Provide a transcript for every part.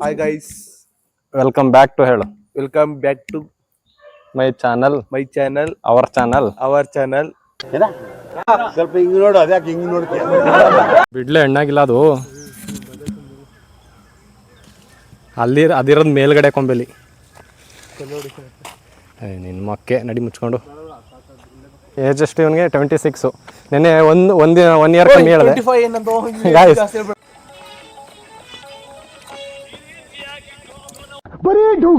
Hi guys welcome back to ಹೇಳು welcome back to my channel my channel our channel our channel ಸ್ವಲ್ಪ ಹಿಂಗ್ ನೋಡು ಅದ್ಯಾಕೆ ಹಿಂಗ್ ನೋಡ್ತೀಯ ಬಿಡ್ಲೆ ಎಣ್ಣಾಗಿಲ್ಲ ಅದು. ಅಲ್ಲಿ ಅದಿರೋದು ಮೇಲ್ಗಡೆ ಕೊಂಬೆಲಿ. ನಿನ್ ನಿನ್ನ ಮಕ್ಕೆ ನಡಿ ಮುಚ್ಕೊಂಡು. ಏಜ್ ಎಷ್ಟು ಇವನಿಗೆ? ಟ್ವೆಂಟಿ ಸಿಕ್ಸು ನಿನ್ನೆ ಒಂದು ಒಂದಿನ ಒನ್ ಇಯರ್ ಕಮ್ಮಿ ಹೇಳಿದೆ.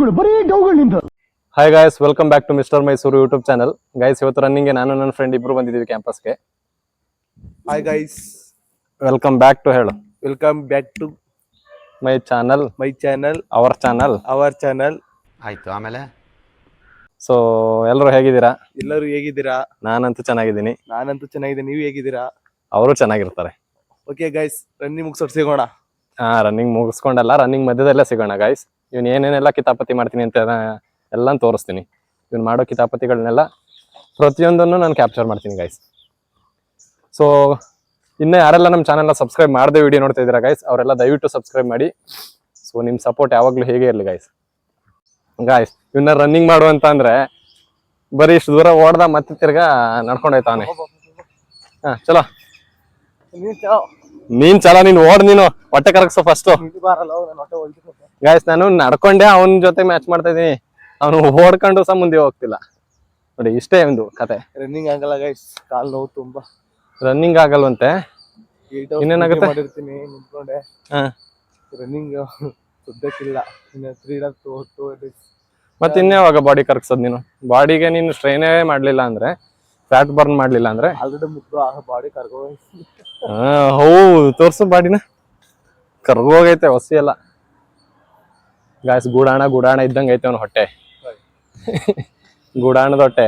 Guys. Hi guys welcome back to mister Mysuru YouTube channel guys ಇವತ್ತು ರನ್ನಿಂಗ್ ನಾನು ನನ್ನ ಫ್ರೆಂಡ್ ಇಬ್ರು ಬಂದಿದ್ದೀವಿ ಕ್ಯಾಂಪಸ್ಗೆ hi guys welcome back to ಹೇಳು. Welcome back to my channel my channel our channel our channel ಆಯ್ತು ಆಮೇಲೆ? ಸೊ ಎಲ್ಲರೂ ಹೇಗಿದ್ದೀರಾ? ಎಲ್ಲರೂ ಹೇಗಿದ್ದೀರಾ? ನಾನಂತೂ ಚೆನ್ನಾಗಿದ್ದೀನಿ. ನಾನಂತೂ ಚೆನ್ನಾಗಿದ್ದೀನಿ. ನೀವು ಹೇಗಿದ್ದೀರಾ? ಅವರು ಚೆನ್ನಾಗಿರ್ತಾರೆ. ಓಕೆ ಗೈಸ್ ರನ್ನಿಂಗ್ ಮುಗಿಸೋಟ್ ಸಿಗೋಣ. ಹಾ ರನ್ನಿಂಗ್ ಮುಗಿಸ್ಕೊಂಡಲ್ಲ ರನ್ನಿಂಗ್ ಮಧ್ಯದಲ್ಲೇ ಸಿಗೋಣ ಗಾಯ್ಸ್ ಇವ್ನು ಏನೇನೆಲ್ಲ ಕಿತಾಪತಿ ಮಾಡ್ತೀನಿ ಅಂತ ಎಲ್ಲ ತೋರಿಸ್ತೀನಿ. ಇವ್ನು ಮಾಡೋ ಕಿತಾಪತಿಗಳನ್ನೆಲ್ಲ ಪ್ರತಿಯೊಂದನ್ನು ನಾನು ಕ್ಯಾಪ್ಚರ್ ಮಾಡ್ತೀನಿ ಗೈಸ್ ಸೊ ಇನ್ನೂ ಯಾರೆಲ್ಲ ನಮ್ಮ ಚಾನೆಲ್ನ ಸಬ್ಸ್ಕ್ರೈಬ್ ಮಾಡದೆ ವಿಡಿಯೋ ನೋಡ್ತಾ ಇದ್ದೀರಾ ಗೈಸ್ ಅವರೆಲ್ಲ ದಯವಿಟ್ಟು ಸಬ್ಸ್ಕ್ರೈಬ್ ಮಾಡಿ. ಸೊ ನಿಮ್ಮ ಸಪೋರ್ಟ್ ಯಾವಾಗಲೂ ಹೇಗೆ ಇರಲಿ ಗೈಸ್ ಗಾಯ್ಸ್ ಇವನ್ನ ರನ್ನಿಂಗ್ ಮಾಡು ಅಂತ ಅಂದ್ರೆ ಬರೀ ಇಷ್ಟು ದೂರ ಓಡ್ದ ಮತ್ತೆ ತಿರ್ಗಾ ನಡ್ಕೊಂಡೋಯ್ತಾನೆ ಹಾ ಚಲೋ. ನೀನ್ ಚಲೋ. ನೀನ್ ಓಡ್ ನೀನು. ಹೊಟ್ಟೆ ಕರಗ್ಸು ಫಸ್ಟ್ ಗಾಯ್ಸ್ ನಾನು ನಡ್ಕೊಂಡೆ ಅವನ ಜೊತೆ ಮ್ಯಾಚ್ ಮಾಡ್ತಾ ಇದೀನಿ ಅವನು ಓಡ್ಕೊಂಡು ಸಹ ಮುಂದೆ ಹೋಗ್ತಿಲ್ಲ. ನೋಡಿ ಇಷ್ಟೇ ಒಂದು ಕತೆ. ರನ್ನಿಂಗ್ ಆಗಲ್ಲ ಗೈಸ್ ಕಾಲ್ ನೋವು ತುಂಬಾ. ರನ್ನಿಂಗ್ ಆಗಲ್ವಂತೆ. ಇನ್ನೇನಾಗುತ್ತೆ? ಮಾಡಿರ್ತೀನಿ ನಿಂತ್ಕೊಂಡೆ. ಹಾ. ರನ್ನಿಂಗ್ ಸುದ್ದಕ್ಕಿಲ್ಲ ಇನ್ನು three days two two days ಮತ್ತೆ ಇನ್ಯಾವಾಗ ಬಾಡಿ ಕರ್ಗ್ಸೋದ್ ನೀನು? ಬಾಡಿಗೆ ನೀನು ಸ್ಟ್ರೈನೇ ಮಾಡ್ಲಿಲ್ಲ ಅಂದ್ರೆ ಫ್ಯಾಟ್ ಬರ್ನ್ ಮಾಡ್ಲಿಲ್ಲ ಅಂದ್ರೆ? ಆಲ್ರೆಡಿ ಮುಗ್ದು ಆ ಬಾಡಿ ಹೌ ತೋರ್ಸು ಬಾಡಿನ ಕರ್ಗೋಗೈತೆ ಹೊಸಿ ಎಲ್ಲ ಗಾಯ್ಸ್ ಗುಡಾಣ ಗುಡಾಣ ಇದ್ದಂಗೆ ಐತೆ ಅವ್ನ ಹೊಟ್ಟೆ. ಗುಡಾಣದ ಹೊಟ್ಟೆ.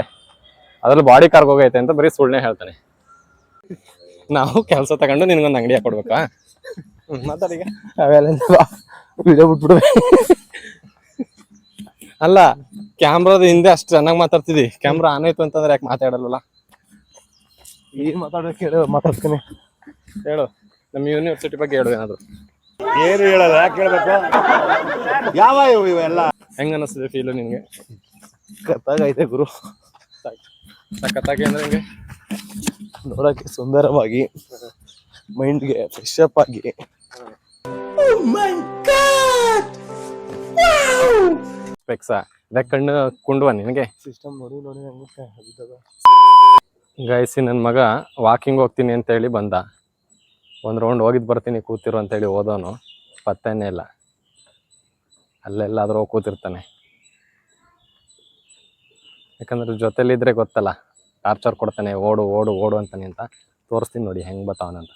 ಅದ್ರಲ್ಲಿ ಬಾಡಿ ಹೋಗೈತೆ ಅಂತ ಬರೀ ಸುಳ್ಳೆ ಹೇಳ್ತಾನೆ. ನಾವು ಕೆಲಸ ತಗೊಂಡು ನಿನ್ಗೊಂದು ಅಂಗಡಿ ಹಾಕೊಡ್ಬೇಕಾ? ಮಾತಾಡೀಗ ಅವೆಲ್ಲ ವಿಡಿಯೋ ಅಲ್ಲ ಕ್ಯಾಮ್ರಾದ ಹಿಂದೆ ಅಷ್ಟು ಚೆನ್ನಾಗಿ ಮಾತಾಡ್ತಿದ್ದಿ. ಕ್ಯಾಮ್ರಾ ಆನ್ ಆಯ್ತು ಅಂತಂದ್ರೆ ಯಾಕೆ ಮಾತಾಡಲ್ವಲ್ಲ ಏನು ಮಾತಾಡ್ಬೇಕು ಹೇಳು ಮಾತಾಡ್ತೀನಿ. ಹೇಳು. ನಮ್ಮ ಯೂನಿವರ್ಸಿಟಿ ಬಗ್ಗೆ ಹೇಳು ಏನಾದ್ರು. ಏನು ಹೇಳಲ್ಲ ಯಾಕೆ ಹೇಳ್ಬೇಕು? ಯಾವ ಇವು ಇವೆಲ್ಲ? ಹೆಂಗ ಅನಿಸ್ತದೆ ಫೀಲ್ ನಿನ್ಗೆ? ಕತ್ತಾಗೈತೆ ಗುರು. ಸಖತ್ತಾಗಿ ಅಂದ್ರೆ ಹೆಂಗೆ? ನೋಡಕ್ಕೆ ಸುಂದರವಾಗಿ ಮೈಂಡ್ಗೆ ಫ್ರೆಶ್ ಅಪ್ ಆಗಿ. ಸ್ಪೆಕ್ಸ ಕಣ್ಣು ಕುಂಡುವ ನಿನಗೆ? ಸಿಸ್ಟಮ್ ನೋಡಿ ನೋಡಿ. ಗಾಯಸಿ ನನ್ನ ಮಗ ವಾಕಿಂಗ್ ಹೋಗ್ತೀನಿ ಅಂತ ಹೇಳಿ ಬಂದ. ಒಂದು ರೌಂಡ್ ಹೋಗಿದ್ದು ಬರ್ತೀನಿ ಕೂತಿರು ಅಂತೇಳಿ ಓದೋನು ಪತ್ತೇನೇ ಇಲ್ಲ. ಅಲ್ಲೆಲ್ಲಾದರೂ ಹೋಗ್ ಕೂತಿರ್ತಾನೆ. ಯಾಕಂದ್ರೆ ಜೊತೆಲಿದ್ರೆ ಗೊತ್ತಲ್ಲ ಟಾರ್ಚರ್ ಕೊಡ್ತಾನೆ ಓಡು ಓಡು ಓಡು ಅಂತಾನೆ ಅಂತ. ತೋರಿಸ್ತೀನಿ ನೋಡಿ ಹೆಂಗೆ ಬತ್ತಾವನಂತ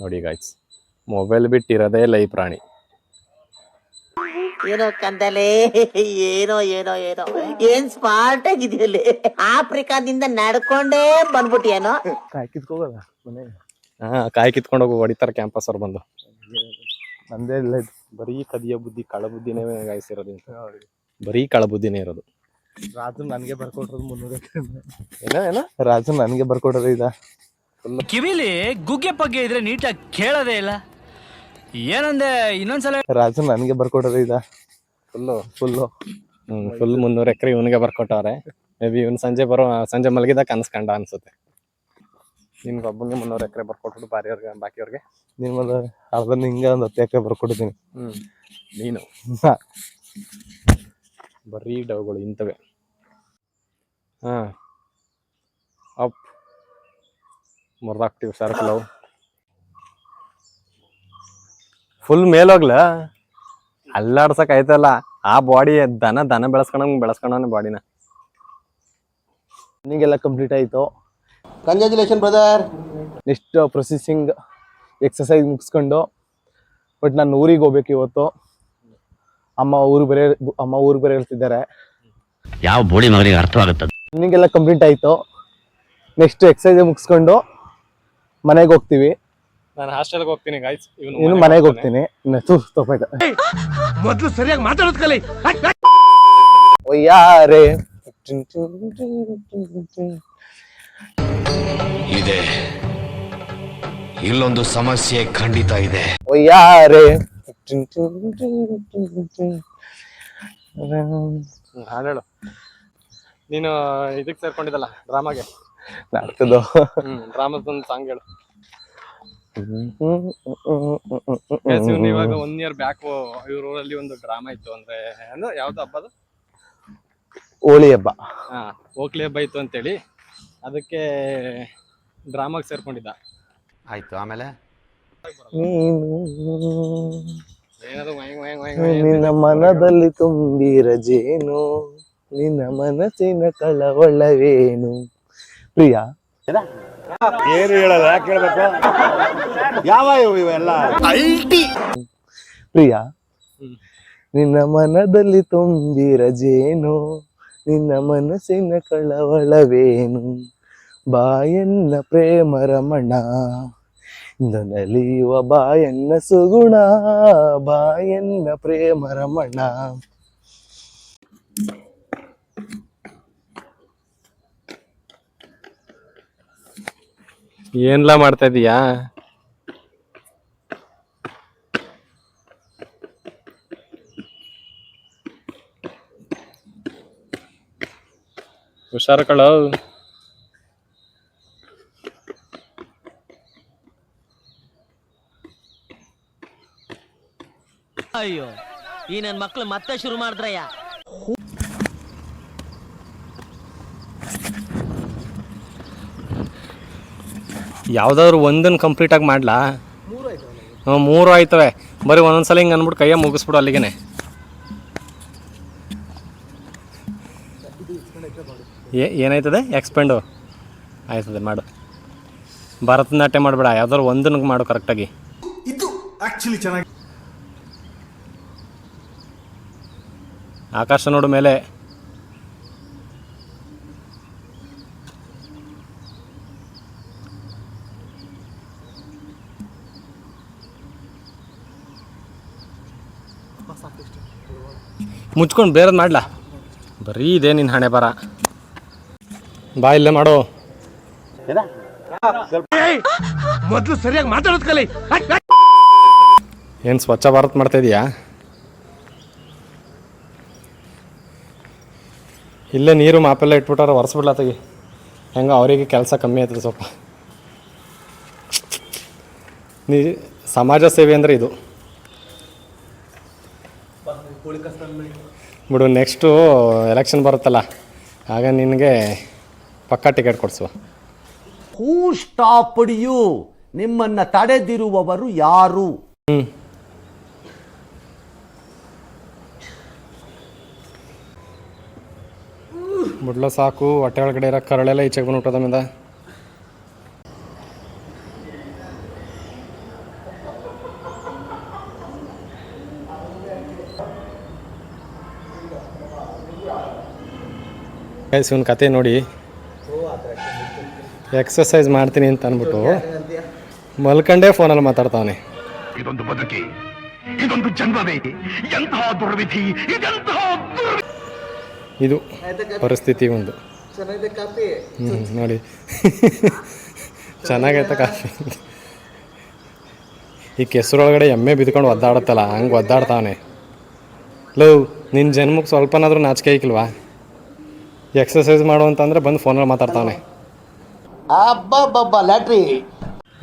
ನೋಡಿ ಗಾಯ್ಸ್ ಮೊಬೈಲ್ ಬಿಟ್ಟಿರೋದೇ ಲೈ ಪ್ರಾಣಿ. ಏನೋ ಕಂದಲೇ ಏನೋ ಏನೋ ಏನೋ. ಏನ್ ಸ್ಮಾರ್ಟ್ ಆಗಿದೆಯಲ್ಲಿ. ಆಫ್ರಿಕಾದಿಂದ ನಡ್ಕೊಂಡೇ ಬಂದ್ಬಿಟ್ಟಿಯೇನೋ. ಕಾಯ್ ಕಿತ್ಕೋಗಲ್ಲ ಮನೆ ಹಾಂ ಕಾಯಿ ಕಿತ್ಕೊಂಡು ಹೋಗಿ ಹೊಡಿತಾರೆ ಕ್ಯಾಂಪಸ್ ಅವ್ರು ಬಂದು. ನಂದೇ ಇಲ್ಲ ಇದು. ಬರೀ ಕದಿಯ ಬುದ್ಧಿ ಕಳ ಬುದ್ಧಿನೇ ಗಾಯಿಸಿರೋದು ಬರೀ ಕಳ ಬುದ್ಧಿನೇ ಇರೋದು. ರಾಜು ನನ್ಗೆ ಬರ್ಕೊಟ್ರದು ಮುನ್ನೂರ ಏನೋ ಏನೋ? ರಾಜು ನನಗೆ ಬರ್ಕೊಟ್ರೆ ಇದ. ಕಿವಿಲಿ ಗುಗ್ಗೆ ಪಗ್ಗೆ ಇದ್ರೆ ನೀಟಾಗಿ ಕೇಳೋದೇ ಇಲ್ಲ. ಏನಂದೆ ಇನ್ನೊಂದ್ಸಲ ರಾಜು ನನಗೆ ಬರ್ಕೊಟ್ರೆ ಇದ. ಫುಲ್ಲು ಫುಲ್ಲು ಫುಲ್ ಮುನ್ನೂರು ಎಕರೆ ಇವನಿಗೆ ಬರ್ಕೊಟ್ಟವ್ರೆ. ಮೇ ಬಿ ಇವ್ನು ಸಂಜೆ ಬರೋ ಸಂಜೆ ಮಲಗಿದ ಕನ್ಸ್ಕಂಡ ಅನ್ಸುತ್ತೆ. ನಿನ್ಗೆ ಒಬ್ಬನಿಗೆ ಮುನ್ನೂರು ಎಕರೆ ಬರ್ಕೊಟ್ಬಿಟ್ಟು ಬಾರಿಯವ್ರಿಗೆ ಬಾಕಿಯವ್ರಿಗೆ ನಿಮ್ಮದು ಅರ್ಧ ಹಿಂಗೆ ಒಂದು ಹತ್ತು ಎಕರೆ ಬರ್ಕೊಟ್ಟಿದ್ದೀನಿ ಹ್ಞೂ ನೀನು. ಬರೀ ಡವ್ಗಳು ಇಂಥವೆ. ಹಾಂ. ಅಪ್. ಮುರ್ದಾಕ್ತಿವಿ ಸರ್ಕಲ್ ಅವು ಫುಲ್ ಮೇಲೋಗ್ಲ? ಅಲ್ಲಾಡ್ಸಕ್ ಆಯ್ತಲ್ಲ ಆ ಬಾಡಿ ದನ ದನ ಬೆಳೆಸ್ಕೊಂಡಂಗೆ ಬೆಳೆಸ್ಕೊಂಡವನ ಬಾಡಿನ ನಿಂಗೆಲ್ಲ ಕಂಪ್ಲೀಟ್ ಆಯಿತು? Congratulation brother next processing exercise ಮುಗಿಸ್ಕೊಂಡು ಬಟ್ ನಾನು ಊರಿಗೆ ಹೋಗ್ಬೇಕು ಇವತ್ತು. ಅಮ್ಮ ಊರಿಗೆ ಬೇರೆ ಅಮ್ಮ ಊರಿಗೆ ಬೇರೆ ಹೇಳ್ತಿದ್ದಾರೆ. ಯಾವ ಬೋಳಿ ಮಗನಿಗೆ ಅರ್ಥವಾಗುತ್ತೆ ರನ್ನಿಂಗ್ ಎಲ್ಲ ಕಂಪ್ಲೀಟ್ ಆಯಿತು. ನೆಕ್ಸ್ಟ್ ಎಕ್ಸಸೈಸ್ ಮುಗಿಸ್ಕೊಂಡು ಮನೆಗೆ ಹೋಗ್ತೀವಿ. ನಾನು ಹಾಸ್ಟೆಲ್ಗೆ ಹೋಗ್ತೀನಿ ಗಾಯ್ಸ್ ಇನ್ನು ಮನೆಗೆ ಹೋಗ್ತೀನಿ. ಇನ್ನು ಸ್ಟಾಪ್ ತಪ್ಪಾಯ್ತು ಮೊದಲು ಸರಿಯಾಗಿ ಮಾತಾಡೋದು ಕಲಿ. ಒಯ್ಯಾರೆ ಇದೆ. ಇಲ್ಲೊಂದು ಸಮಸ್ಯೆ ಖಂಡಿತ ಇದೆ. ಹೇಳು. ನೀನು ಇದಕ್ಕೆ ಸೇರ್ಕೊಂಡಿದ್ದಲ್ಲ ಡ್ರಾಮಾಗೆ? ನಾಟಕದ್ದು ಡ್ರಾಮದೊಂದು ಸಾಂಗ್ ಹೇಳು. Guys, ಇವ್ನು ಇವಾಗ ಒನ್ ಇಯರ್ ಬ್ಯಾಕ್ ಇವ್ರ ಊರಲ್ಲಿ ಒಂದು ಡ್ರಾಮಾ ಇತ್ತು ಅಂದ್ರೆ ಅಂದ್ರೆ ಯಾವ್ದು ಹಬ್ಬದ? ಹೋಳಿ ಹಬ್ಬ. ಹಾ ಓಕ್ಲಿ ಹಬ್ಬ ಇತ್ತು ಅಂತೇಳಿ. ಅದಕ್ಕೆ ಡ್ರಾಮಾಗೆ ಸೇರ್ಕೊಂಡಿದ್ದ. ಆಯ್ತು ಆಮೇಲೆ? ಏನಾದ್ರು ವೈ ನಿನ್ನ ಮನದಲ್ಲಿ ತುಂಬಿರ ಜೇನು ನಿನ್ನ ಮನಸ್ಸಿನ ಕಳವಳವೇನು? ಪ್ರಿಯ? ಏನು ಹೇಳಲ್ಲ ಯಾಕೆ ಹೇಳ್ಬೇಕು? ಯಾವ ಇವು ಇವೆಲ್ಲ ಪ್ರಿಯ? ನಿನ್ನ ಮನದಲ್ಲಿ ತುಂಬಿರ ಜೇನು ನಿನ್ನ ಮನಸ್ಸಿನ ಕಳವಳವೇನು? ಬಾಯನ್ನ ಪ್ರೇಮ ರಮಣ ನಲಿಯುವ ಬಾಯನ್ನ ಸುಗುಣ, ಬಾಯನ್ನ ಪ್ರೇಮ ರಮಣ. ಏನ್ಲಾ ಮಾಡ್ತಾ ಇದೀಯಾ? ಹುಷಾರು ಕಳ ಅಯ್ಯೋ ಈ ನನ್ನ ಮಕ್ಳು ಮತ್ತೆ ಶುರು ಮಾಡಿದ್ರಯ್ಯ. ಯಾವ್ದಾದ್ರು ಒಂದನ್ನು ಕಂಪ್ಲೀಟ್ ಆಗಿ ಮಾಡ್ಲಾ? ಹ್ಞೂ ಮೂರು ಆಯ್ತವೆ. ಬರೀ ಒಂದೊಂದ್ಸಲ ಹಿಂಗೆ ಅಂದ್ಬಿಟ್ಟು ಕೈಯ ಮುಗಿಸ್ಬಿಡು ಅಲ್ಲಿಗೆ ಏ ಏನಾಯ್ತದೆ? ಎಕ್ಸ್ಪೆಂಡು ಆಯ್ತದೆ ಮಾಡು. ಭರತನಾಟ್ಯ ಮಾಡಬೇಡ ಯಾವ್ದಾದ್ರು ಒಂದನ್ನು ಮಾಡು ಕರೆಕ್ಟಾಗಿ ಆಕಾಶ ನೋಡು ಮೇಲೆ. ಮುಚ್ಕೊಂಡು ಬೇರೆದು ಮಾಡ್ಲಾ? ಬರೀ ಇದೇ ನಿನ್ನ ಹಣೆ ಬರ ಬಾ ಇಲ್ಲೇ ಮಾಡು. ಏನು? ಸ್ವಚ್ಛ ಭಾರತ್ ಮಾಡ್ತಾ ಇದೀಯಾ? ಇಲ್ಲೇ ನೀರು ಮಾಪೆಲ್ಲ ಇಟ್ಬಿಟ್ಟಾರ ಒರೆಸ್ಬಿಡ್ಲಾ ತೆಗಿ. ಹೆಂಗ ಅವರಿಗೆ ಕೆಲಸ ಕಮ್ಮಿ ಆಯ್ತದೆ ಸ್ವಲ್ಪ. ನೀ ಸಮಾಜ ಸೇವೆ ಅಂದರೆ ಇದು. ಬಿಡು ನೆಕ್ಸ್ಟು ಎಲೆಕ್ಷನ್ ಬರುತ್ತಲ್ಲ. ಆಗ ನಿನಗೆ ಪಕ್ಕಾ ಟಿಕೆಟ್ ಕೊಡಿಸುವ. ಹೂ ಸ್ಟಾಪ್ಡ್ ಯು ನಿಮ್ಮನ್ನ ತಡೆದಿರುವವರು ಯಾರು? ಹ್ಞೂ ಬಿಡ್ಲ ಸಾಕು ಹೊಟ್ಟೆ ಒಳಗಡೆ ಇರೋ ಕರಳೆಲ್ಲ ಈಚೆಗೆ ಬಂದ್ಬಿಟ್ಟದ ಮಿಂದ ಇವನ್ ಕತೆ ನೋಡಿ. ಎಕ್ಸಸೈಸ್ ಮಾಡ್ತೀನಿ ಅಂತ ಅಂದ್ಬಿಟ್ಟು ಮಲ್ಕಂಡೇ ಫೋನಲ್ಲಿ ಮಾತಾಡ್ತಾನೆ ಇದೊಂದು ಬದುಕಿ ಇದೊಂದು ಜನ್ಮವೇ ಎಂತಹ ದುರ್ವಿಧಿ ಇದೆಂತಹ ಇದು ಪರಿಸ್ಥಿತಿ ಒಂದು. ಹ್ಞೂ ನೋಡಿ. ಚೆನ್ನಾಗೈತೆ ಕಾಫಿ. ಈ ಕೆಸರೊಳಗಡೆ ಎಮ್ಮೆ ಬಿದ್ಕೊಂಡು ಒದ್ದಾಡತ್ತಲ್ಲ ಹಂಗೆ ಒದ್ದಾಡ್ತಾನೆ ಲವ್ ನಿನ್ನ ಜನ್ಮಕ್ಕೆ ಸ್ವಲ್ಪನಾದರೂ ನಾಚಿಕೆ ಐಕಿಲ್ವಾ? ಎಕ್ಸಸೈಸ್ ಮಾಡು ಅಂತಂದ್ರೆ ಬಂದು ಫೋನಲ್ಲಿ ಮಾತಾಡ್ತಾನೆ. ಅಬ್ಬಬ್ಬಬ್ಬ ಲ್ಯಾಟ್ರಿ.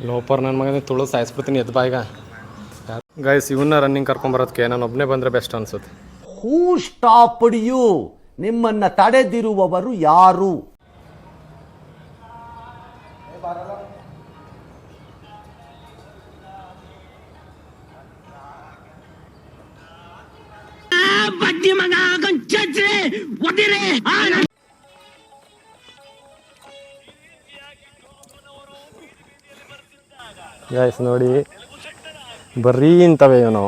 ಲೋಪರ್ ನನ್ನ ಮಗನಿಗೆ ತುಳು ಸಾಯಿಸ್ಬಿಡ್ತೀನಿ ಎದ್ದು ಬಾಯಿಗ. ಗೈಸ್ ಇವನ್ನ ರನ್ನಿಂಗ್ ಕರ್ಕೊಂಬರೋದಕ್ಕೆ ನಾನು ಒಬ್ಬನೇ ಬಂದರೆ ಬೆಸ್ಟ್ ಅನ್ಸುತ್ತೆ. ಹೂ ಸ್ಟಾಪ್ ಯು ನಿಮ್ಮನ್ನ ತಡೆದಿರುವವರು ಯಾರು? ಗೈಸ್ ನೋಡಿ. ಬರೀ ಇಂಥವೇ ಇವನು.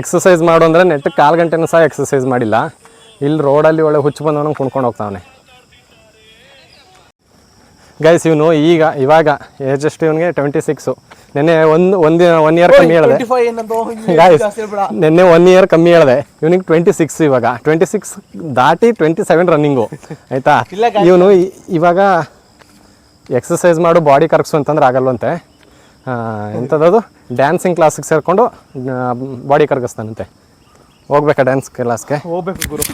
ಎಕ್ಸಸೈಸ್ ಮಾಡು ಅಂದರೆ ನೆಟ್ ಕಾಲು ಗಂಟೆನೂ ಸಹ ಎಕ್ಸಸೈಸ್ ಮಾಡಿಲ್ಲ. ಇಲ್ಲಿ ರೋಡಲ್ಲಿ ಒಳ್ಳೆ ಹುಚ್ಚು ಬಂದವನು ಕುಣ್ಕೊಂಡು ಹೋಗ್ತಾವನೆ. ಗೈಸ್ ಇವನು ಈಗ ಇವಾಗ ಏಜ್ ಎಷ್ಟು ಇವನಿಗೆ ಟ್ವೆಂಟಿ ಸಿಕ್ಸು ನೆನ್ನೆ ಒಂದು ಒಂದು ಒನ್ ಇಯರ್ ಕಮ್ಮಿ ಹೇಳಿದೆ. ಗಾಯ್ಸ್ ನಿನ್ನೆ ಒನ್ ಇಯರ್ ಕಮ್ಮಿ ಹೇಳಿದೆ. ಇವನಿಗೆ ಟ್ವೆಂಟಿ ಸಿಕ್ಸ್ ಇವಾಗ. ಟ್ವೆಂಟಿ ಸಿಕ್ಸ್ ದಾಟಿ ಟ್ವೆಂಟಿ ಸೆವೆನ್ ರನ್ನಿಂಗು ಆಯಿತಾ ಇವನು ಇವಾಗ ಎಕ್ಸಸೈಸ್ ಮಾಡು ಬಾಡಿ ಕರಗಿಸು ಅಂತಂದ್ರೆ ಆಗಲ್ವಂತೆ. ಎಂಥದ್ದು ಡ್ಯಾನ್ಸಿಂಗ್ ಕ್ಲಾಸಿಗೆ ಸೇರಿಕೊಂಡು ಬಾಡಿ ಕರಗಿಸ್ತಾನಂತೆ. ಹೋಗ್ಬೇಕಾ ಡ್ಯಾನ್ಸ್ ಕ್ಲಾಸ್ಗೆ ಹೋಗ್ಬೇಕು ಗುರು.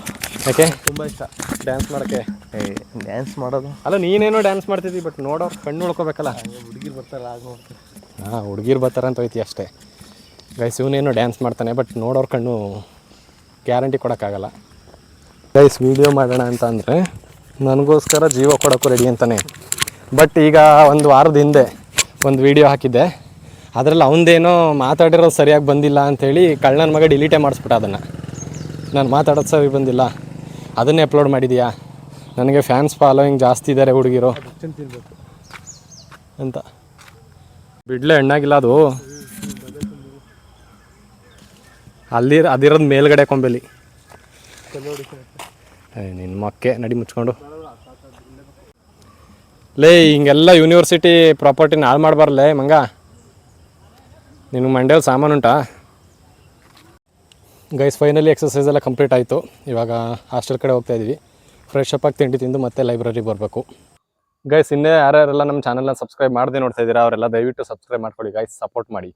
ಯಾಕೆ? ತುಂಬ ಇಷ್ಟ. ಡ್ಯಾನ್ಸ್ ಮಾಡೋಕ್ಕೆ. ಡ್ಯಾನ್ಸ್ ಮಾಡೋದು? ಅಲ್ಲ ನೀನೇನೋ ಡ್ಯಾನ್ಸ್ ಮಾಡ್ತಿದ್ದಿ ಬಟ್ ನೋಡೋರು ಕಣ್ಣು ಉಳ್ಕೋಬೇಕಲ್ಲ. ಹುಡುಗಿರು ಬರ್ತಾರಲ್ಲ ಆಗ ಹಾಂ ಹುಡುಗಿರು ಬರ್ತಾರೆ ಅಂತ ಹೋಯ್ತಿ ಅಷ್ಟೇ. ಗೈಸ್ ಇವನೇನೋ ಡ್ಯಾನ್ಸ್ ಮಾಡ್ತಾನೆ ಬಟ್ ನೋಡೋರು ಕಣ್ಣು ಗ್ಯಾರಂಟಿ ಕೊಡೋಕ್ಕಾಗಲ್ಲ. ಗೈಸ್ ವೀಡಿಯೋ ಮಾಡೋಣ ಅಂತ ಅಂದರೆ ನನಗೋಸ್ಕರ ಜೀವ ಕೊಡೋಕ್ಕೂ ರೆಡಿ ಅಂತಾನೆ. ಬಟ್ ಈಗ ಒಂದು ವಾರದ ಹಿಂದೆ ಒಂದು ವಿಡಿಯೋ ಹಾಕಿದ್ದೆ. ಅದರಲ್ಲಿ ಅವನದೇನೋ ಮಾತಾಡಿರೋದು ಸರಿಯಾಗಿ ಬಂದಿಲ್ಲ ಅಂಥೇಳಿ ಕಳ್ಳನ ಮಗ ಡಿಲೀಟೇ ಮಾಡಿಸ್ಬಿಟ್ಟ ಅದನ್ನು. ನಾನು ಮಾತಾಡೋದು ಸರಿ ಬಂದಿಲ್ಲ. ಅದನ್ನೇ ಅಪ್ಲೋಡ್ ಮಾಡಿದೀಯಾ? ನನಗೆ ಫ್ಯಾನ್ಸ್ ಫಾಲೋಯಿಂಗ್ ಜಾಸ್ತಿ ಇದ್ದಾರೆ ಹುಡುಗಿರು. ಅಂತ. ಬಿಡ್ಲೆ ಹಣ್ಣಾಗಿಲ್ಲ ಅದು. ಅಲ್ಲಿ ಅದಿರೋದು ಮೇಲ್ಗಡೆ ಕೊಂಬೆಲಿ. ನಿನ್ನ ಮಕ್ಕೆ ನಡಿ ಮುಚ್ಕೊಂಡು. ಲೇ, ಹಿಂಗೆಲ್ಲ ಯೂನಿವರ್ಸಿಟಿ ಪ್ರಾಪರ್ಟಿನ ಹಾಳು ಮಾಡಬಾರ್ಲೇ ಮಂಗ? ನಿನ್ನ ಮಂಡ್ಯಲ್ಲಿ ಸಾಮಾನು ಉಂಟಾ? ಗೈಸ್ ಫೈನಲಿ ಎಕ್ಸಸೈಸ್ ಎಲ್ಲ ಕಂಪ್ಲೀಟ್ ಆಯಿತು. ಇವಾಗ ಹಾಸ್ಟೆಲ್ ಕಡೆ ಹೋಗ್ತಾ ಇದ್ದೀವಿ ಫ್ರೆಶ್ ಅಪ್ ತಿಂಡಿ ತಿಂದು ಮತ್ತೆ ಲೈಬ್ರರಿಗೆ ಬರಬೇಕು. ಗೈಸ್ ಇನ್ನೇ ಯಾರ್ಯಾರೆಲ್ಲ ನಮ್ಮ ಚಾನಲ್ನ ಸಬ್ಸ್ಕ್ರೈಬ್ ಮಾಡದೆ ನೋಡ್ತಾ ಇದ್ದೀರಾ, ಅವರೆಲ್ಲ ದಯವಿಟ್ಟು ಸಬ್ಸ್ಕ್ರೈಬ್ ಮಾಡ್ಕೊಳ್ಳಿ. ಗೈಸ್ ಸಪೋರ್ಟ್ ಮಾಡಿ.